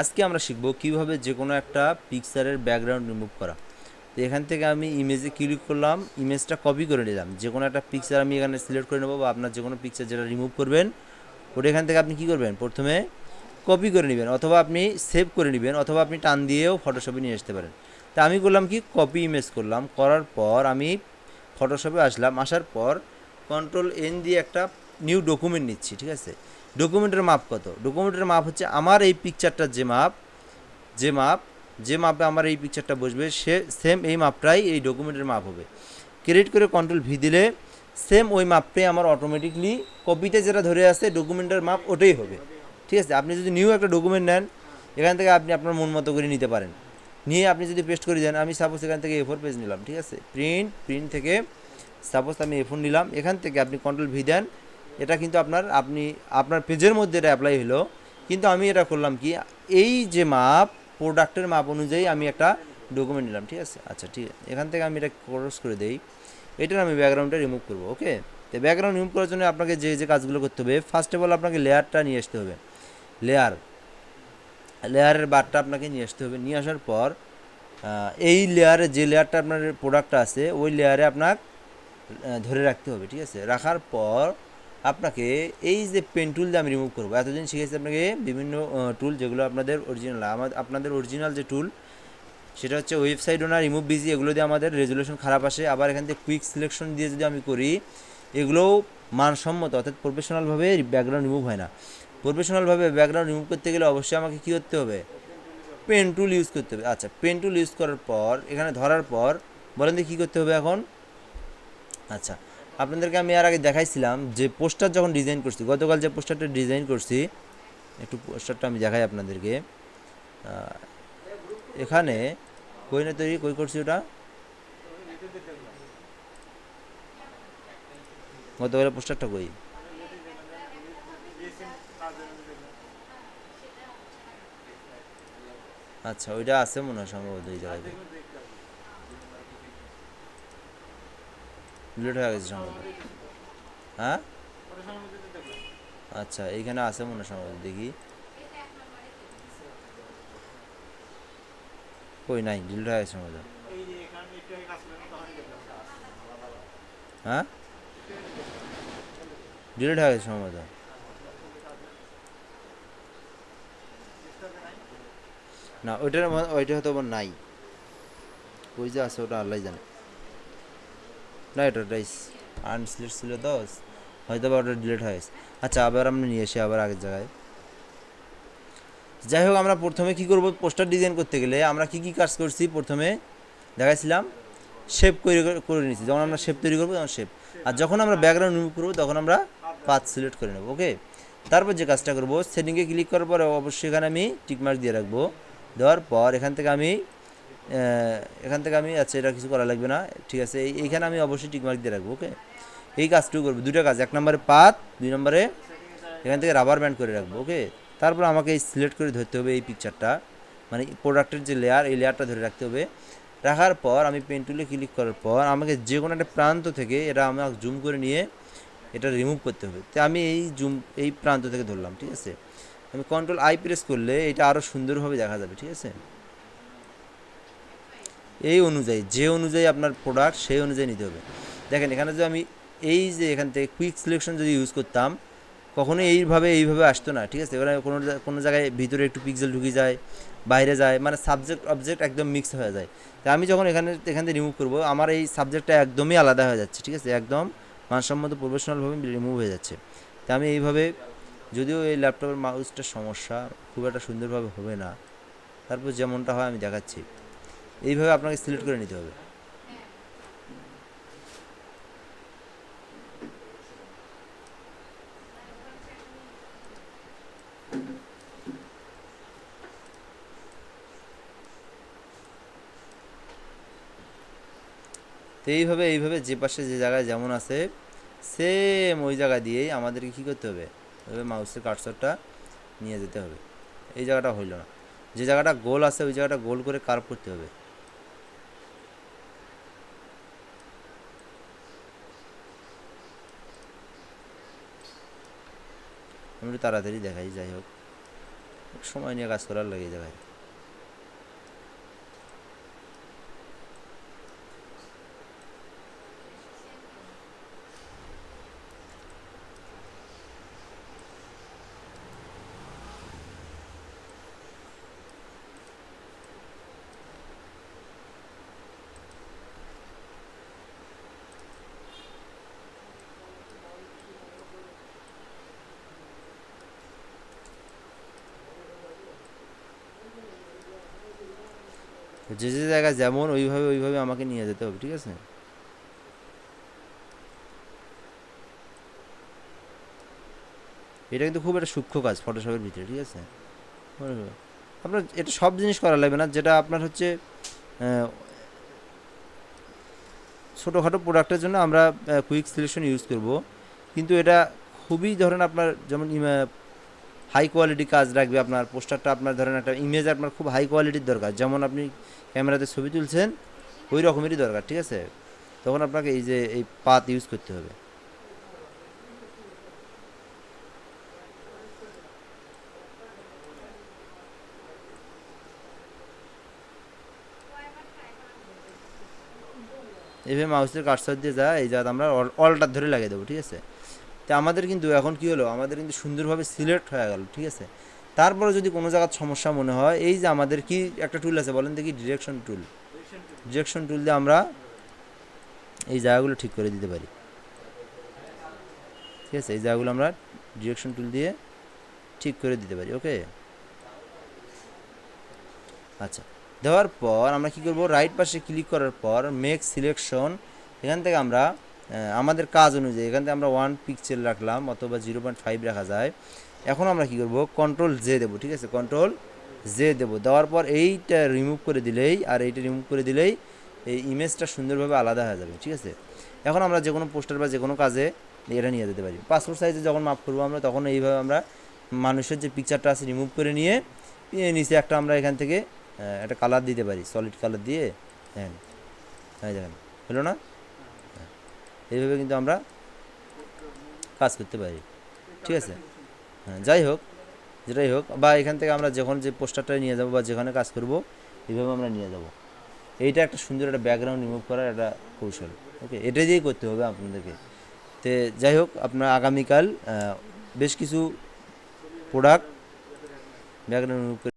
আজকে আমরা শিখব কীভাবে যে কোনো একটা পিকচারের ব্যাকগ্রাউন্ড রিমুভ করা। তো এখান থেকে আমি ইমেজে ক্লিক করলাম ইমেজটা কপি করে নিলাম। যে কোনো একটা পিকচার আমি এখানে সিলেক্ট করে নেব বা আপনার যে কোনো পিকচার যেটা রিমুভ করবেন, ওটা এখান থেকে আপনি কী করবেন? প্রথমে কপি করে নেবেন অথবা আপনি সেভ করে নেবেন অথবা আপনি টান দিয়েও ফটোশপে নিয়ে আসতে পারেন। তা আমি করলাম কি? কপি ইমেজ করলাম। করার পর আমি ফটোশপে আসলাম। আসার পর কন্ট্রোল এন দিয়ে একটা নিউ ডকুমেন্ট নিচ্ছি, ঠিক আছে? ডকুমেন্টের মাপ কত? ডকুমেন্টের মাপ হচ্ছে আমার এই পিকচারটার যে মাপ যে মাপ, যে মাপে আমার এই পিকচারটা বসবে, সে সেম এই মাপটাই এই ডকুমেন্টের মাপ হবে। ক্রিয়েট করে কন্ট্রোল ভি দিলে সেম ওই মাপটাই আমার অটোমেটিকলি কপিতে যেটা ধরে আছে ডকুমেন্টের মাপ ওটাই হবে। ঠিক আছে? আপনি যদি নিউ একটা ডকুমেন্ট নেন, এখান থেকে আপনি আপনার মন মতো করে নিতে পারেন। নিয়ে আপনি যদি পেস্ট করে দেন, আমি সাপোজ এখান থেকে এ ফোর পেজ নিলাম, ঠিক আছে? প্রিন্ট প্রিন্ট থেকে সাপোজ আমি এ ফোর নিলাম, এখান থেকে আপনি কন্ট্রোল ভি দেন এটা কিন্তু আপনার, আপনি, আপনার পেজের মধ্যে এটা অ্যাপ্লাই হলো। কিন্তু আমি এটা করলাম কি, এই যে মাপ প্রোডাক্টের মাপ অনুযায়ী আমি একটা ডকুমেন্ট নিলাম, ঠিক আছে? আচ্ছা ঠিক আছে। এখান থেকে আমি এটা ক্রস করে দেই। এটার আমি ব্যাকগ্রাউন্ডটা রিমুভ করব, ওকে? তো ব্যাকগ্রাউন্ড রিমুভ করার জন্য আপনাকে যে যে কাজগুলো করতে হবে ফার্স্ট অফ অল আপনাকে লেয়ারটা নিয়ে আসতে হবে। লেয়ার লেয়ারের বারটা আপনাকে নিয়ে আসতে হবে। নিয়ে আসার পর এই লেয়ারে যে লেয়ারটা আপনার প্রোডাক্টটা আছে, ওই লেয়ারে আপনার ধরে রাখতে হবে, ঠিক আছে? রাখার পর আপনাকে এই যে পেন টুল দিয়ে আমি রিমুভ করব, এতদিন শিখেছি আপনাকে বিভিন্ন টুল যেগুলো আপনাদের অরিজিনাল আমাদের আপনাদের অরিজিনাল যে টুল সেটা হচ্ছে ওয়েবসাইট ওনার রিমুভ বিজি এগুলো দিয়ে আমাদের রেজলিউশন খারাপ আসে। আবার এখান থেকে কুইক সিলেকশন দিয়ে যদি আমি করি, এগুলোও মানসম্মত, অর্থাৎ প্রফেশনালভাবে ব্যাকগ্রাউন্ড রিমুভ হয় না। প্রফেশনালভাবে ব্যাকগ্রাউন্ড রিমুভ করতে গেলে অবশ্যই আমাকে কী করতে হবে? পেন টুল ইউজ করতে হবে। আচ্ছা পেন টুল ইউজ করার পর, এখানে ধরার পর, বলেন দিয়ে কী করতে হবে এখন? আচ্ছা আপনাদেরকে আমি আর আগে দেখাইছিলাম যে পোস্টার যখন ডিজাইন করছি, গতকাল যে পোস্টারটা ডিজাইন করছি, একটু পোস্টারটা আমি দেখাই আপনাদেরকে। এখানে কই না তৈরি, কই করছি ওটা? গতকাল পোস্টারটা কই? আচ্ছা ওইটা আছে মনে হয় সম্ভবত এই জায়গায়। ডিলিট হয়ে গেছে সম্ভবত। হ্যাঁ? আচ্ছা এইখানে আছে মনে সম্ভবত, দেখি। কই নাই ডিলিট হয়ে গেছে সম্ভবত। হ্যাঁ? ডিলিট হয়ে গেছে সম্ভবত। না, ওইটার ওইটা হয়তো নাই। ওই যে আছে, ওটা আল্লাহ জানে। না, এটা ওটাই আনসিলেক্ট ছিল তো, হয়তো বা ওটা ডিলিট হয়ে গেছে। আচ্ছা আবার আমরা নিয়ে এসে আবার আগের জায়গায়। যাই হোক, আমরা প্রথমে কি করব? পোস্টার ডিজাইন করতে গেলে আমরা কি কি কাজ করছি? প্রথমে দেখাইছিলাম শেপ করে করে নিয়েছি যখন আমরা শেপ তৈরি করব, তখন শেপ আর যখন আমরা ব্যাকগ্রাউন্ড রিমুভ করব, তখন আমরা পাথ সিলেক্ট করে নেব ওকে তারপর যে কাজটা করব সেটিংয়ে ক্লিক করার পরে অবশ্যই এখানে আমি টিকমার্ক দিয়ে রাখব। দেওয়ার পর এখান থেকে আমি এখান থেকে আমি আচ্ছা এটা কিছু করা লাগবে না। ঠিক আছে, এই- এইখানে আমি অবশ্যই টিকমার্ক দিয়ে রাখব, ওকে? এই কাজটুকু করব দুটো কাজ, এক নম্বরে পাত, দুই নম্বরে এখান থেকে রাবার ব্যান্ড করে রাখব, ওকে? তারপর আমাকে এই সিলেক্ট করে ধরতে হবে এই পিকচারটা মানে প্রোডাক্টের যে লেয়ার এই লেয়ারটা ধরে রাখতে হবে। রাখার পর আমি পেন টুলে ক্লিক করার পর আমাকে যে কোনো একটা প্রান্ত থেকে এটা আমাকে জুম করে নিয়ে এটা রিমুভ করতে হবে। তো আমি এই জুম এই প্রান্ত থেকে ধরলাম, ঠিক আছে? আমি কন্ট্রোল আই প্রেস করলে এটা আরও সুন্দরভাবে দেখা যাবে, ঠিক আছে? এই অনুযায়ী, যে অনুযায়ী আপনার প্রোডাক্ট সেই অনুযায়ী নিতে হবে। দেখেন, এখানে যদি আমি এই যে এখান থেকে কুইক সিলেকশন যদি ইউজ করতাম, কখনো এইভাবে এইভাবে আসতো না, ঠিক আছে? এখানে কোনো কোনো জায়গায় ভিতরে একটু পিক্সেল ঢুকে যায়, বাইরে যায় মানে সাবজেক্ট অবজেক্ট একদম মিক্স হয়ে যায়। তো আমি যখন এখানে, এখান থেকে রিমুভ করব, আমার এই সাবজেক্টটা একদমই আলাদা হয়ে যাচ্ছে, ঠিক আছে? একদম মানসম্মত প্রফেশনালভাবে রিমুভ হয়ে যাচ্ছে। তো আমি এইভাবে, যদিও এই ল্যাপটপের মাউসটা সমস্যা, খুব একটা সুন্দরভাবে হবে না। তারপর যেমনটা হয়, আমি দেখাচ্ছি। এইভাবে আপনাকে সিলেক্ট করে নিতে হবে। তো এইভাবে এইভাবে যে পাশে যে জায়গায় যেমন আছে সেম ওই জায়গা দিয়েই আমাদেরকে কী করতে হবে? ওইভাবে মাউসের কার্সরটা নিয়ে যেতে হবে। এই জায়গাটা হইল না। যে জায়গাটা গোল আছে, ওই জায়গাটা গোল করে কার্ভ করতে হবে। আমি তাড়াতাড়ি দেখাই যাই হোক। সময় নিয়ে কাজ করার লাগে যে জায়গায় যে যে জায়গায় যেমন ওইভাবে ওইভাবে আমাকে নিয়ে যেতে হবে, ঠিক আছে? এটা কিন্তু খুব একটা সূক্ষ্ম কাজ ফটোশপের ভিতরে, ঠিক আছে? আপনার এটা সব জিনিস করা লাগবে না, যেটা আপনার হচ্ছে ছোটোখাটো প্রোডাক্টের জন্য আমরা কুইক সিলেকশন ইউজ করব। কিন্তু এটা খুবই ধরেন আপনার যেমন হাই কোয়ালিটি কাজ রাখবে আপনার, পোস্টারটা আপনার ধরেন একটা ইমেজ আপনার খুব হাই কোয়ালিটির দরকার। যেমন আপনি ক্যামেরাতে ছবি তুলছেন, ওই রকমেরই দরকার, ঠিক আছে? তখন আপনাকে এই যে, এই পাত ইউজ করতে হবে। এভাবে মাউসের কাটসার দিয়ে যা, এই জায়গা আমরা অলটার ধরে লাগিয়ে দেবো, ঠিক আছে? তো আমাদের কিন্তু এখন কি হলো? আমাদের কিন্তু সুন্দরভাবে সিলেক্ট হয়ে গেল, ঠিক আছে? তারপরে যদি কোনো জায়গার সমস্যা মনে হয়, এই যে আমাদের কি একটা টুল আছে বলেন দেখি ডিরেকশন টুল ডিরেকশন টুল দিয়ে আমরা এই জায়গাগুলো ঠিক করে দিতে পারি। ঠিক আছে? এই জায়গাগুলো আমরা ডিরেকশন টুল দিয়ে ঠিক করে দিতে পারি ওকে আচ্ছা দেওয়ার পর আমরা কি করব? রাইট পাশে ক্লিক করার পর মেক সিলেকশন এখান থেকে আমরা আমাদের কাজ অনুযায়ী, এখান থেকে আমরা ওয়ান পিক্সেল রাখলাম অথবা জিরো পয়েন্ট ফাইভ রাখা যায়। এখন আমরা কি করব? কন্ট্রোল জে দেবো, ঠিক আছে? কন্ট্রোল জে দেবো। দেওয়ার পর এইটা রিমুভ করে দিলেই, আর এইটা রিমুভ করে দিলেই এই ইমেজটা সুন্দরভাবে আলাদা হয়ে যাবে, ঠিক আছে? এখন আমরা যে কোনো পোস্টার বা যে কোনো কাজে এটা নিয়ে যেতে পারি। পাসপোর্ট সাইজে যখন মাপ করব আমরা, তখন এইভাবে আমরা মানুষের যে পিকচারটা আছে রিমুভ করে নিয়ে নিচে একটা আমরা এখান থেকে একটা কালার দিতে পারি সলিড কালার দিয়ে। হ্যাঁ। হ্যাঁ হলো না। এইভাবে কিন্তু আমরা কাজ করতে পারি। ঠিক আছে? হ্যাঁ যাই হোক, যেটাই হোক, বা এখান থেকে আমরা যখন যে পোস্টারটা নিয়ে যাব বা যেখানে কাজ করব, এইভাবে আমরা নিয়ে যাব। এইটা একটা সুন্দর একটা ব্যাকগ্রাউন্ড রিমুভ করার একটা কৌশল ওকে এটা দিয়েই করতে হবে আপনাদেরকে। তে যাই হোক, আপনার আগামীকাল বেশ কিছু প্রোডাক্ট ব্যাকগ্রাউন্ড রিমুভ